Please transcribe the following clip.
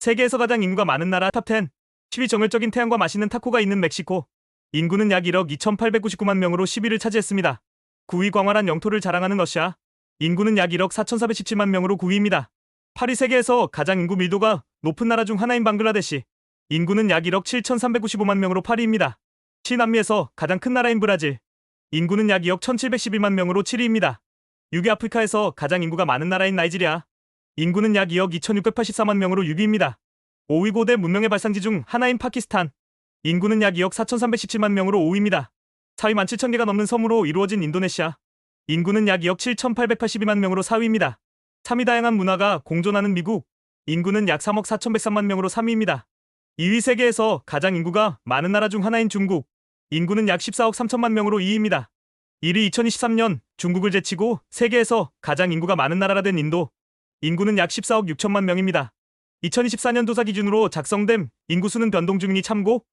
세계에서 가장 인구가 많은 나라 탑10. 10위 정열적인 태양과 맛있는 타코가 있는 멕시코. 인구는 약 1억 2,899만 명으로 10위를 차지했습니다. 9위 광활한 영토를 자랑하는 러시아. 인구는 약 1억 4,417만 명으로 9위입니다. 8위 세계에서 가장 인구 밀도가 높은 나라 중 하나인 방글라데시. 인구는 약 1억 7,395만 명으로 8위입니다. 시남미에서 가장 큰 나라인 브라질. 인구는 약 2억 1,711만 명으로 7위입니다. 6위 아프리카에서 가장 인구가 많은 나라인 나이지리아. 인구는 약 2억 2,684만 명으로 6위입니다. 5위 고대 문명의 발상지 중 하나인 파키스탄. 인구는 약 2억 4,317만 명으로 5위입니다. 4위 17,000개가 넘는 섬으로 이루어진 인도네시아. 인구는 약 2억 7,882만 명으로 4위입니다. 3위 다양한 문화가 공존하는 미국. 인구는 약 3억 4,103만 명으로 3위입니다. 2위 세계에서 가장 인구가 많은 나라 중 하나인 중국. 인구는 약 14억 3천만 명으로 2위입니다. 1위 2023년 중국을 제치고 세계에서 가장 인구가 많은 나라가 된 인도. 인구는 약 14억 6천만 명입니다. 2024년 조사 기준으로 작성된 인구수는 변동 중이니 참고